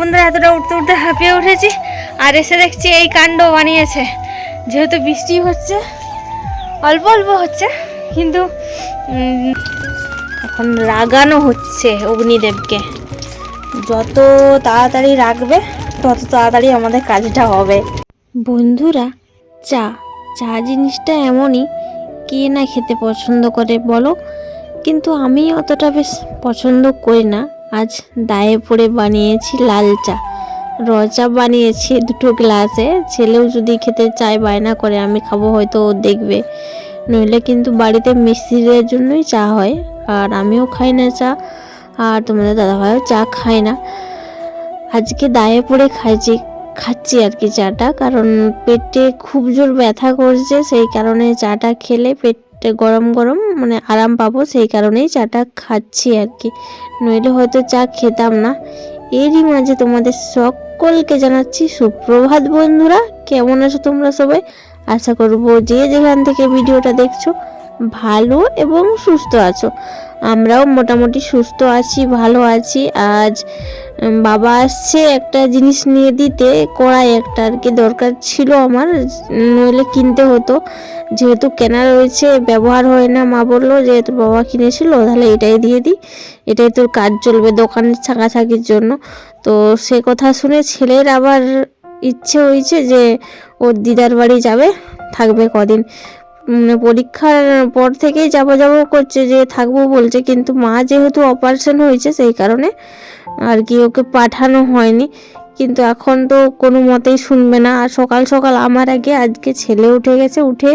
বন্ধুরা, এতটা উঠতে উঠতে হাঁপিয়ে উঠেছি। আর এসে দেখছি এই কাণ্ড বানিয়েছে। যেহেতু বৃষ্টি হচ্ছে, অল্প অল্প হচ্ছে, কিন্তু এখন রাগানো হচ্ছে অগ্নিদেবকে। যত তাড়াতাড়ি রাখবে তত তাড়াতাড়ি আমাদের কাজটা হবে। বন্ধুরা, চা। চা জিনিসটা এমনই, কে না খেতে পছন্দ করে বলো? কিন্তু আমি অতটা বেশ পছন্দ করি না। আজ দায়ে পড়ে বানিয়েছি লাল চা। র চা বানিয়েছি দুটো গ্লাসে। ছেলেও যদি খেতে চায়, বায়না করে, আমি খাব, হয়তো ও দেখবে। নইলে কিন্তু বাড়িতে মিস্ত্রিদের জন্যই চা হয়। আর আমিও খাই না চা, আর তোমাদের দাদাভাইও চা খায় না। আজকে দায়ে পড়ে খাইছি, খাচ্ছি আর কি চাটা, কারণ পেটে খুব জোর ব্যথা করছে, সেই কারণে চাটা খেলে পেটে গরম গরম মানে আরাম পাবো, সেই কারণেই চাটা খাচ্ছি আর কি নইলে হয়তো চা খেতাম না। এরই মাঝে তোমাদের সকলকে জানাচ্ছি, সুপ্রভাত বন্ধুরা, কেমন আছো তোমরা সবাই? আশা করব যে যেখান থেকে ভিডিওটা দেখছ ভালো এবং সুস্থ আছো। আমরাও মোটামুটি সুস্থ আছি, ভালো আছি। আজ বাবা আসছে একটা জিনিস নিয়ে দিতে, কড়াই একটা আর কি দরকার ছিল আমার, নইলে কিনতে হতো। যেহেতু কেনা রয়েছে, ব্যবহার হয় না, মা বলল যেহেতু বাবা কিনেছিল, তাহলে এটাই দিয়ে দিই। এটাই তোর কাজ চলবে দোকানের ছাকাছাকির জন্য। তো সে কথা শুনে ছেলের আবার ইচ্ছে হয়েছে যে ওর দিদার বাড়ি যাবে, থাকবে কদিন। পরীক্ষার পর থেকেই যাব যাব করছে, যে থাকব বলছে। কিন্তু মা যেহেতু অপারেশন হয়েছে, সেই কারণে আর কি ওকে পাঠানো হয়নি। কিন্তু এখন তো কোনো মতেই শুনবে না। আর সকাল সকাল আমার আগে, আজকে ছেলে উঠে গেছে, উঠে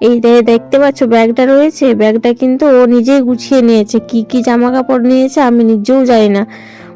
এই দেখতে পাচ্ছ, ব্যাগটা রয়েছে। ব্যাগটা কিন্তু ও নিজেই গুছিয়ে নিয়েছে। কি কি জামা কাপড় নিয়েছে আমি নিজেও জানি না।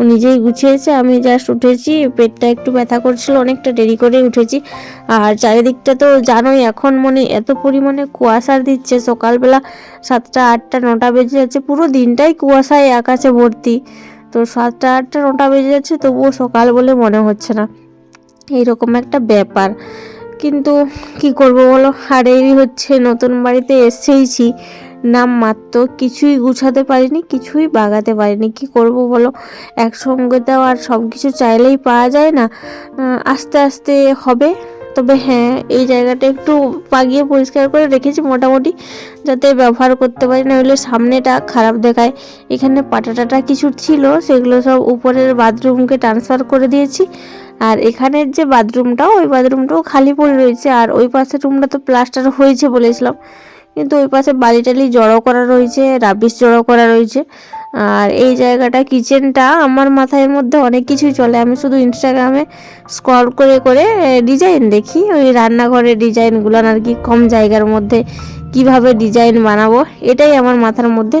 ও নিজেই গুছিয়েছে, আমি জাস্ট উঠেছি, পেটটা একটু ব্যথা করছিল, অনেকটা দেরি করে উঠেছি। আর চারিদিকটা তো জানোই, এখন মনে এত পরিমাণে কুয়াশার দিচ্ছে, সকালবেলা সাতটা আটটা নটা বেজে যাচ্ছে, পুরো দিনটাই কুয়াশায় আকাশে ভর্তি। তো সাতটা আটটা নটা বেজে যাচ্ছে, তবুও সকাল বলে মনে হচ্ছে না। এইরকম একটা ব্যাপার। কিন্তু কি করব বলো? আর এই হচ্ছে, নতুন বাড়িতে এসেইছি। নাম মাত্র, কিছুই গুছাতে পারিনি, কিছুই বাগাতে পারিনি। কি করব বলো? একসঙ্গে তো আর সব কিছু চাইলেই পাওয়া যায় না। আস্তে আস্তে হবে। তবে হ্যাঁ এই জায়গাটা একটু পাগিয়ে পরিষ্কার করে রেখেছি মোটামুটি, যাতে ব্যবহার করতে পারি না নইলে সামনেটা খারাপ দেখায়। এখানে পাটাটাটা কিছু ছিল, সেগুলো সব উপরের বাথরুমকে ট্রান্সফার করে দিয়েছি। আর এখানের যে বাথরুমটা ওই বাথরুমটাও খালি পড়ে রয়েছে। আর ওই পাশের রুমটা তো প্লাস্টার হয়েছে বলেছিলাম। কিন্তু ওই পাশে বালি টালি জড়ো করা রয়েছে রাবিশ জড়ো করা রয়েছে। আর এই জায়গাটা, কিচেনটা আমার মাথায় মধ্যে অনেক কিছুই চলে। আমি শুধু ইনস্টাগ্রামে স্ক্রল করে করে ডিজাইন দেখি। ওই রান্নাঘরের ডিজাইনগুলো আর কি কম জায়গার মধ্যে কীভাবে ডিজাইন বানাবো, এটাই আমার মাথার মধ্যে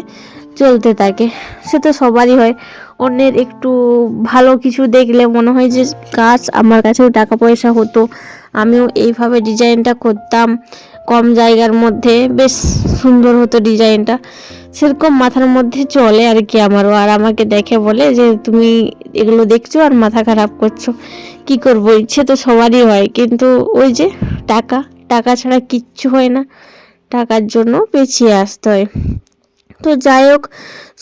চলতে থাকে। সে তো সবারই হয়। অন্যের একটু ভালো কিছু দেখলে মনে হয় যে কাজ আমার কাছেও টাকা পয়সা হতো। আমিও এইভাবে ডিজাইনটা করতাম। কম জায়গার মধ্যে, বেশ সুন্দর হতো ডিজাইনটা। সেরকম মাথার মধ্যে চলে আর কি আমারও। আর আমাকে দেখে বলে যে, তুমি এগুলো দেখছ আর মাথা খারাপ করছ। কি করব? ইচ্ছে তো সবারই হয়। কিন্তু ওই যে টাকা টাকা ছাড়া কিচ্ছু হয় না। টাকার জন্য পেছিয়ে আসতে হয়। তো যাই হোক,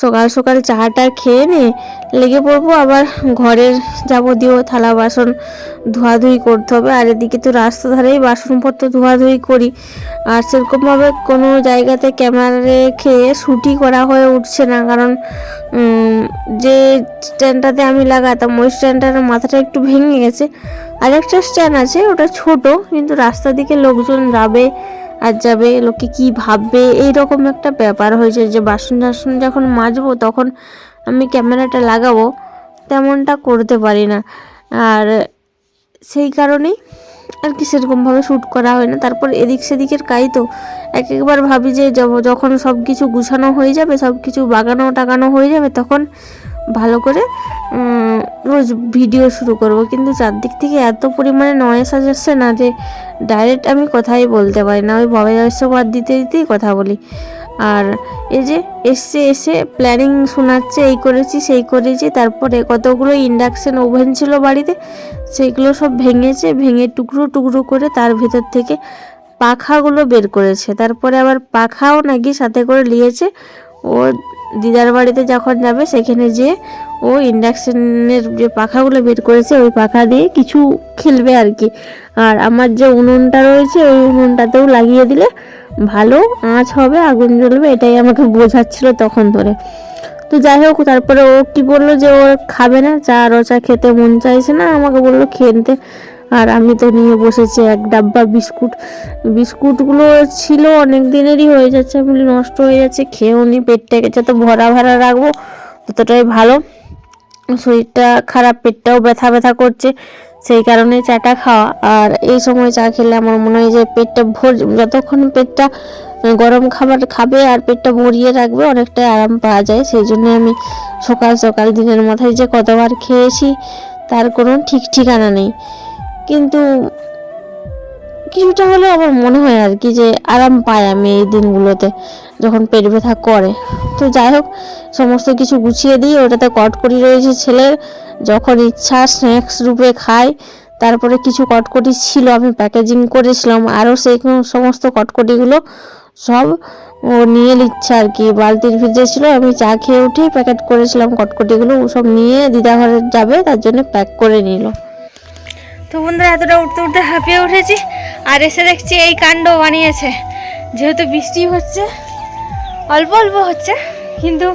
সকাল সকাল চাটা খেয়ে নে, লেগে পড়ব, আবার ঘরের যাবতীয় থালা বাসন ধোয়াধুয়ি করতে হবে। আর এদিকে তো রাস্তা ধারেই বাসনপত্র ধোয়াধুয়ি করি। আর সেরকমভাবে কোনো জায়গাতে ক্যামেরা রেখে শুটি করা হয়ে উঠছে না। কারণ যে স্ট্যান্ডটাতে আমি লাগাতাম, ওই স্ট্যান্ডটার মাথাটা একটু ভেঙে গেছে। আর একটা স্ট্যান্ড আছে, ওটা ছোট, কিন্তু রাস্তা দিকে লোকজন যাবে আর যাবে, লোকে কি ভাববে? এইরকম একটা ব্যাপার হয়েছে যে বাসন টাসন যখন মাজবো তখন আমি ক্যামেরাটা লাগাবো, তেমনটা করতে পারি না। আর সেই কারণেই আর কি সেরকমভাবে শ্যুট করা হয় না। তারপর এদিক সেদিকের কাজ তো এক একবার ভাবি যে যখন সব কিছু গুছানো হয়ে যাবে সব কিছু বাগানো টাগানো হয়ে যাবে, তখন ভালো করে রোজ ভিডিও শুরু করব। কিন্তু চারদিক থেকে এত পরিমাণে নয়েস আসছে না যে ডাইরেক্ট আমি কথাই বলতে পারি না। ওই ভয়েস বাদ দিতে দিতেই কথা বলি। আর এই যে এসছে, এসে প্ল্যানিং শোনাচ্ছে, এই করেছি, সেই করেছি, তারপরে কতগুলো ইন্ডাকশন ওভেন ছিল বাড়িতে, সেগুলো সব ভেঙেছে, ভেঙে টুকরো টুকরো করে তার ভেতর থেকে পাখাগুলো বের করেছে। তারপরে আবার পাখাও নাকি সাথে করে নিয়েছে। ও দিদার বাড়িতে যখন যাবে, সেখানে যে ও ইন্ডাকশনের যে পাখাগুলো বের করেছে, ওই পাখা দিয়ে কিছু খেলবে আর কি। আর আমার যে উনুনটা রয়েছে, ওই উনুনটাতেও লাগিয়ে দিলে ভালো আঁচ হবে, আগুন জ্বলবে, এটাই আমাকে বোঝাচ্ছিল তখন ধরে। তো যাই হোক, তারপরে ও কি বলল যে ও খাবে না, চা রচা খেতে মন চাইছে না, আমাকে বলল খেতে আর আমি তো নিয়ে বসেছি এক ডাব্বা বিস্কুট। বিস্কুটগুলো ছিল অনেক দিনেরই হয়ে যাচ্ছে। বলি, নষ্ট হয়ে যাচ্ছে, খেয়েও নি পেটটাকে যত ভরা ভরা রাখব, ততটাই ভালো। শরীরটা খারাপ, পেটটাও ব্যথা ব্যথা করছে, সেই কারণে চাটা খাওয়া। আর এই সময় চা খেলে আমার মনে হয় যে পেটটা ভর, যতক্ষণ পেটটা গরম খাবার খাবে আর পেটটা ভরিয়ে রাখবে, অনেকটাই আরাম পাওয়া যায়। সেই জন্য আমি সকাল সকাল দিনের মাথায় যে কতবার খেয়েছি, তার কোনো ঠিক ঠিকানা নেই। কিন্তু কিছুটা হলেও আমার মনে হয় আর কি যে আরাম পাই আমি এই দিনগুলোতে যখন পেট ব্যথা করে। তো যাই হোক, সমস্ত কিছু গুছিয়ে দিই ওটাতে কটকরি রয়েছে ছেলের। যখন ইচ্ছা স্ন্যাক্স রূপে খায় তারপরে কিছু কটকটি ছিল, আমি প্যাকেজিং করেছিলাম। আরও সেই সমস্ত কটকটিগুলো সব ও নিয়ে নিচ্ছে আর কি। বালতির ভিতরে ছিল, আমি চা খেয়ে উঠেই প্যাকেট করেছিলাম কটকটিগুলো। ও সব নিয়ে দিদাঘরে যাবে, তার জন্য প্যাক করে নিল। তো বন্ধুরা, এতটা উঠতে উঠতে হাঁপিয়ে উঠেছি আর এসে দেখছি এই কাণ্ড বানিয়েছে। যেহেতু বৃষ্টি হচ্ছে, অল্প অল্প হচ্ছে, কিন্তু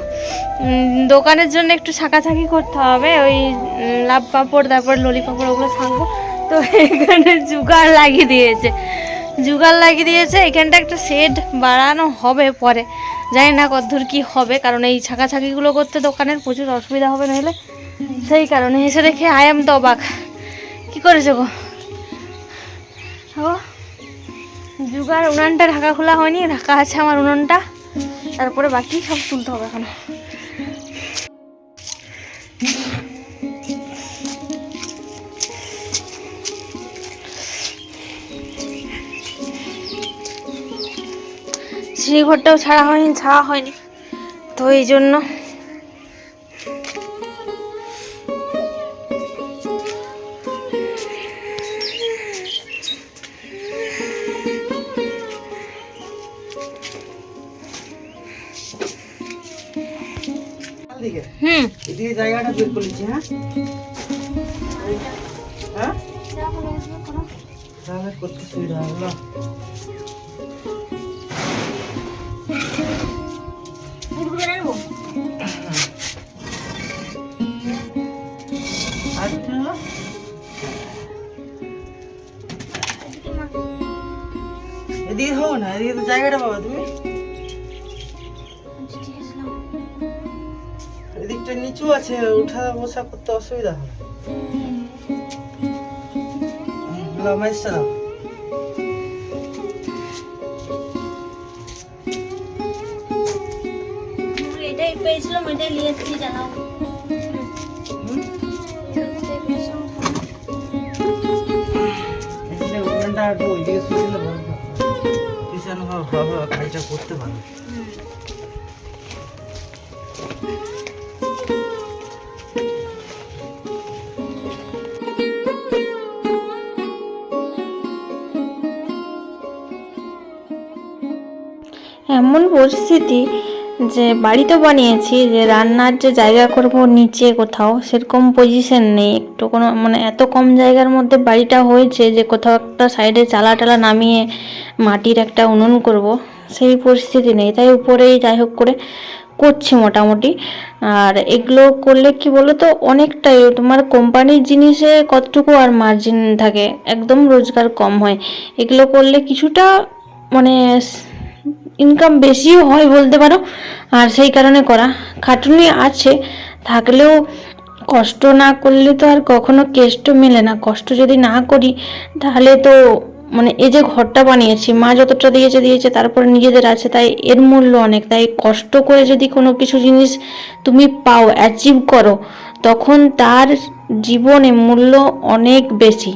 দোকানের জন্য একটু ছাকাছাকি করতে হবে। ওই লাভ পাঁপড় তারপর ললি পাঁপড় ওগুলো ছাঁকবো। তো এখানে জুগাড় লাগিয়ে দিয়েছে। জুগার লাগিয়ে দিয়েছে, এখানটা একটা শেড বাড়ানো হবে পরে। জানি না কতদূর কী হবে, কারণ এই ছাকাছাকিগুলো করতে দোকানের প্রচুর অসুবিধা হবে নাহলে সেই কারণে এসে দেখে আই এম তো অবাক কি করেছ গো ও জুগার উনানটা ঢাকা খোলা হয়নি, ঢাকা আছে আমার উনানটা। তারপরে বাকি সব তুলতে হবে এখন। শ্রীঘরটাও ছাড়া হয়নি ছাড়া হয়নি। তো এই জন্য জায়গাটা বের করেছি হ্যাঁ? হ্যাঁ? এদিকে হব না এদিকে তো জায়গাটা পাবা তুমি। নিচু আছে উঠা বসা করতে অসুবিধা মাইসটা দাও এটাই পেয়েছিলাম এটাই নিয়ে এসেছি জানাও। উনানটা একটু ওইদিকে ভালো হয়। করতে পারো এমন পরিস্থিতি যে বাড়ি তো বানিয়েছি, যে রান্নার যে জায়গা করব নিচে কোথাও, সেরকম পজিশন নেই। একটু কোনো মানে এত কম জায়গার মধ্যে বাড়িটা হয়েছে যে কোথাও একটা সাইডে চালা টালা নামিয়ে মাটির একটা উনুন করব, সেই পরিস্থিতি নেই। তাই উপরেই যাই হোক করে করছি মোটামুটি। আর এগুলো করলে কি বলো তো অনেকটাই তোমার কোম্পানির জিনিসে কতটুকু আর মার্জিন থাকে? একদম রোজগার কম হয়। এগুলো করলে কিছুটা মানে ইনকাম বেশিও হয় বলতে পারো, আর সেই কারণে করা। খাটুনি আছে, থাকলেও কষ্ট না করলে তো আর কখনো কেষ্ট মেলে না। কষ্ট যদি না করি, তাহলে তো মানে এই যে ঘরটা বানিয়েছি, মা যতটা দিয়েছে দিয়েছে, তারপরে নিজেদের আছে, তাই এর মূল্য অনেক। তাই কষ্ট করে যদি কোনো কিছু জিনিস তুমি পাও অ্যাচিভ করো, তখন তার জীবনে মূল্য অনেক বেশি।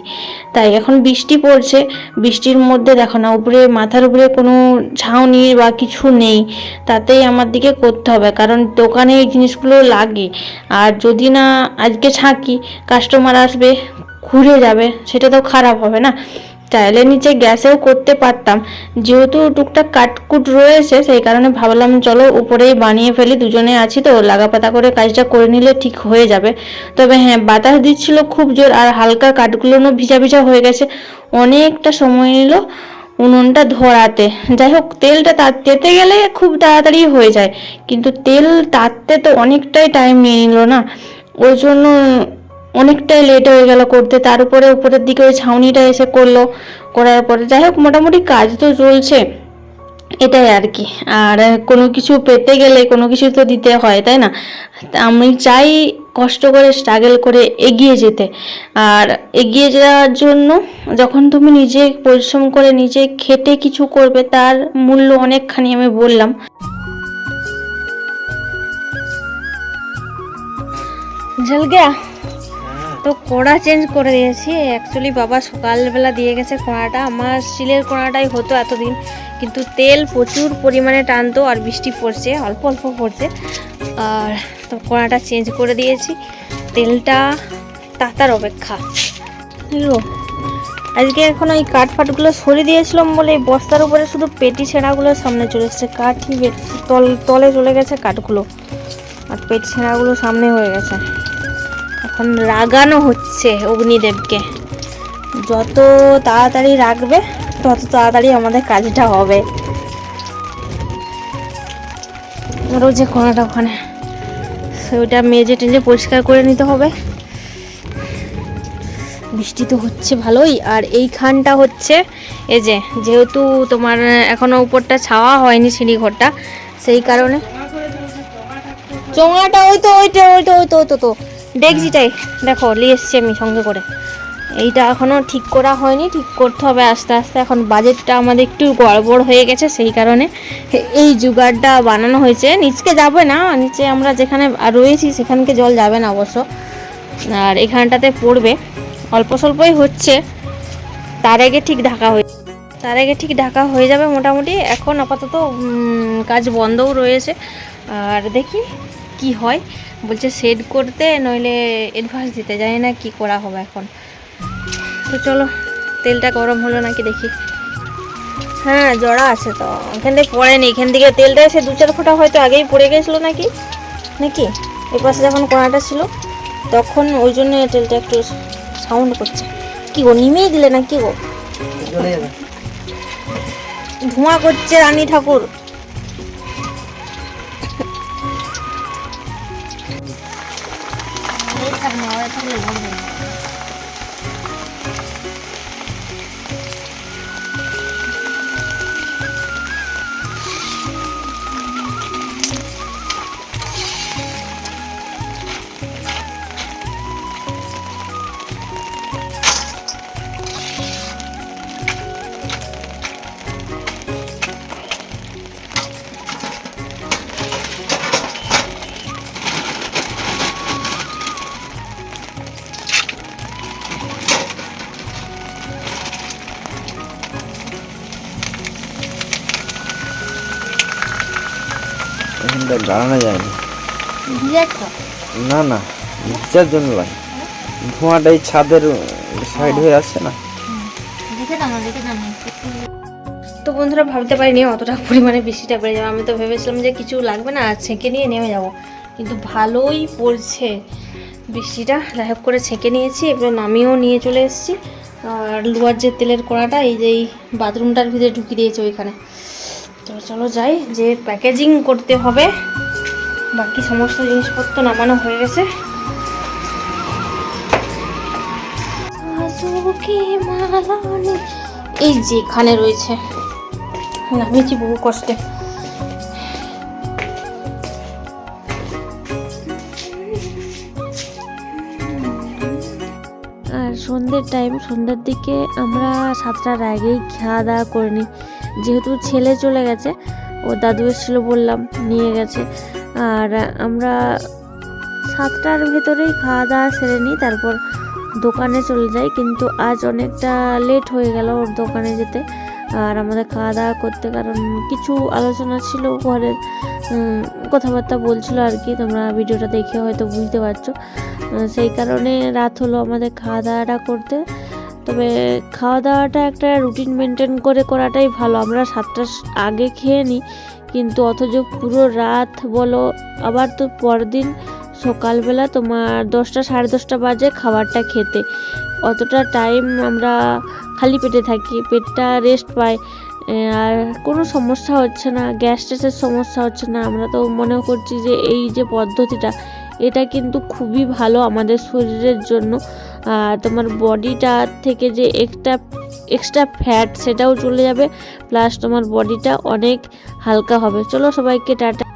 তাই এখন বৃষ্টি পড়ছে, বৃষ্টির মধ্যে দেখো না, উপরে, মাথার উপরে কোনো ছাউনি বা কিছু নেই। তাতেই আমার দিকে করতে হবে, কারণ দোকানে এই জিনিসগুলো লাগে। আর যদি না আজকে ছাঁকি কাস্টমার আসবে, ঘুরে যাবে, সেটা তো খারাপ হবে না। টাইলের নিচে গ্যাসেও করতে পারতাম। যেহেতু টুকটাক কাটকুট রয়েছে, সেই কারণে ভাবলাম চলো উপরেই বানিয়ে ফেলি, দুজনে আছি তো, লাগাপাতা করে কাজটা করে নিলে ঠিক হয়ে যাবে। তবে হ্যাঁ বাতাস দিচ্ছিল খুব জোর আর হালকা কাঠগুলোও ভিজা ভিজা হয়ে গেছে। অনেকটা সময় নিল উনুনটা ধরাতে। যাই হোক, তেলটা তাতে গেলে খুব তাড়াতাড়ি হয়ে যায়, কিন্তু তেল তাতে তো অনেকটাই টাইম নিয়ে নিল না। ওই জন্য অনেকটাই লেট হয়ে গেল করতে, তার উপরে উপরের দিকে ওই ছাউনিটা এসে করল, করার পরে যাই হোক মোটামুটি কাজ তো চলছে, এটাই আর কি। আর কোনো কিছু পেতে গেলে কোনো কিছু তো দিতে হয়, তাই না? আমি চাই কষ্ট করে স্ট্রাগল করে এগিয়ে যেতে। আর এগিয়ে যাওয়ার জন্য যখন তুমি নিজে পরিশ্রম করে নিজে খেটে কিছু করবে, তার মূল্য অনেকখানি আমি বললাম। জল তো কড়া চেঞ্জ করে দিয়েছি। অ্যাকচুয়ালি বাবা সকালবেলা দিয়ে গেছে কড়াটা। আমার স্টিলের কড়াটাই হতো এতদিন। কিন্তু তেল প্রচুর পরিমাণে টানতো আর বৃষ্টি পড়ছে, অল্প অল্প পড়ছে। আর তো কড়াটা চেঞ্জ করে দিয়েছি। তেলটা তাতার অপেক্ষা। আজকে এখন ওই কাঠ ফাটগুলো সরিয়ে দিয়েছিলাম বলে এই বস্তার উপরে শুধু পেটি ছেঁড়াগুলো সামনে চলে এসেছে। কাঠই তল তলে চলে গেছে কাঠগুলো। আর পেটি ছেঁড়াগুলো সামনে হয়ে গেছে। এখন রাগানো হচ্ছে অগ্নিদেবকে। যত তাড়াতাড়ি রাখবে তত তাড়াতাড়ি আমাদের কাজটা হবে। আরও যে কোনাটা ওখানে। ওইটা মেজে টেজে পরিষ্কার করে নিতে হবে। বৃষ্টি তো হচ্ছে ভালোই। আর এইখানটা হচ্ছে, এই যে, যেহেতু তোমার এখনও উপরটা ছাওয়া হয়নি সিঁড়ি ঘরটা সেই কারণে চোঙাটা ওই তো ওইটা ওইটা ওই তো ওই তো তো। ডেকজিটাই দেখো, নিয়ে এসছি আমি সঙ্গে করে। এইটা এখনও ঠিক করা হয়নি, ঠিক করতে হবে আস্তে আস্তে। এখন বাজেটটা আমাদের একটু গড়বড় হয়ে গেছে, সেই কারণে এই জুগাড়টা বানানো হয়েছে। নিচকে যাবে না, নিচে আমরা যেখানে রয়েছি সেখানকে জল যাবে না অবশ্য। আর এখানটাতে পড়বে। অল্প স্বল্পই হচ্ছে। তার আগে ঠিক ঢাকা হয়ে তার আগে ঠিক ঢাকা হয়ে যাবে মোটামুটি। এখন আপাতত কাজ বন্ধও রয়েছে। আর দেখি কি হয়। বলছে সেট করতে নইলে অ্যাডভান্স দিতে জানি না কি করা হবে এখন। তো চলো তেলটা গরম হলো নাকি দেখি। হ্যাঁ জড়া আছে তো এখান থেকে পড়েনি এখান থেকে তেলটা এসে দু চার ফোঁটা হয়তো আগেই পড়ে গেছিল নাকি? নাকি? এই পাশে যখন কোনাটা ছিল তখন ওই জন্য তেলটা একটু সাউন্ড করছে। কি গো নিমেই দিলে না কি গো ধোঁয়া করছে রানী ঠাকুর। এখানটা গাড়ানো যায় না। না না ভিজার জন্য নয় ধোঁয়াটা এই ছাদের সাইড হয়ে আসছে না। তো বন্ধুরা ভাবতে পারিনি অতটা পরিমাণে বৃষ্টিটা বেড়ে যাবে। আমি তো ভেবেছিলাম যে কিছু লাগবে না আর ছেঁকে নিয়ে নেমে যাব। কিন্তু ভালোই পড়ছে বৃষ্টিটা। যাই হোক করে ছেঁকে নিয়েছি এবার নামিয়েও নিয়ে চলে এসেছি। আর লোয়ার যে তেলের কড়াটা এই যে এই বাথরুমটার ভিতরে ঢুকিয়ে দিয়েছে ওইখানে। তো চলো যাই যে প্যাকেজিং করতে হবে। বাকি সমস্ত জিনিসপত্র নামানো হয়ে গেছে। এই যেখানে রয়েছে। নামিয়েছি বহু কষ্টে। আর সন্ধ্যের টাইম সন্ধ্যের দিকে আমরা সাতটার আগেই খাওয়া দাওয়া করে নিই। যেহেতু ছেলে চলে গেছে, ও দাদু এসেছিল বললাম নিয়ে গেছে। আর আমরা সাতটার ভেতরেই খাওয়া দাওয়া সেরে নিই, তারপর দোকানে চলে যাই। কিন্তু আজ অনেকটা লেট হয়ে গেল ওর দোকানে যেতে। আর আমাদের খাওয়া দাওয়া করতে, কারণ কিছু আলোচনা ছিল ঘরের কথাবার্তা বলছিল আর কি। তোমরা ভিডিওটা দেখে হয়তো বুঝতে পারছ। সেই কারণে রাত হলো আমাদের খাওয়া দাওয়াটা করতে। তবে খাওয়া দাওয়াটা একটা রুটিন মেনটেন করে করাটাই ভালো। আমরা সাতটার আগে খেয়ে নিই, কিন্তু অথচ পুরো রাত বলো, আবার তো পরদিন সকালবেলা তোমার দশটা, সাড়ে দশটা বাজে খাবারটা খেতে। অতটা টাইম আমরা খালি পেটে থাকি, পেটটা রেস্ট পায় আর কোনো সমস্যা হচ্ছে না গ্যাস ট্যাসের সমস্যা হচ্ছে না। আমরা তো মনে করছি যে এই যে পদ্ধতিটা, এটা কিন্তু খুবই ভালো আমাদের শরীরের জন্য। তোমার বডিটা থেকে যে একটা এক্সট্রা ফ্যাট সেটাও চলে যাবে প্লাস তোমার বডিটা অনেক হালকা হবে। চলো সবাইকে টাটা।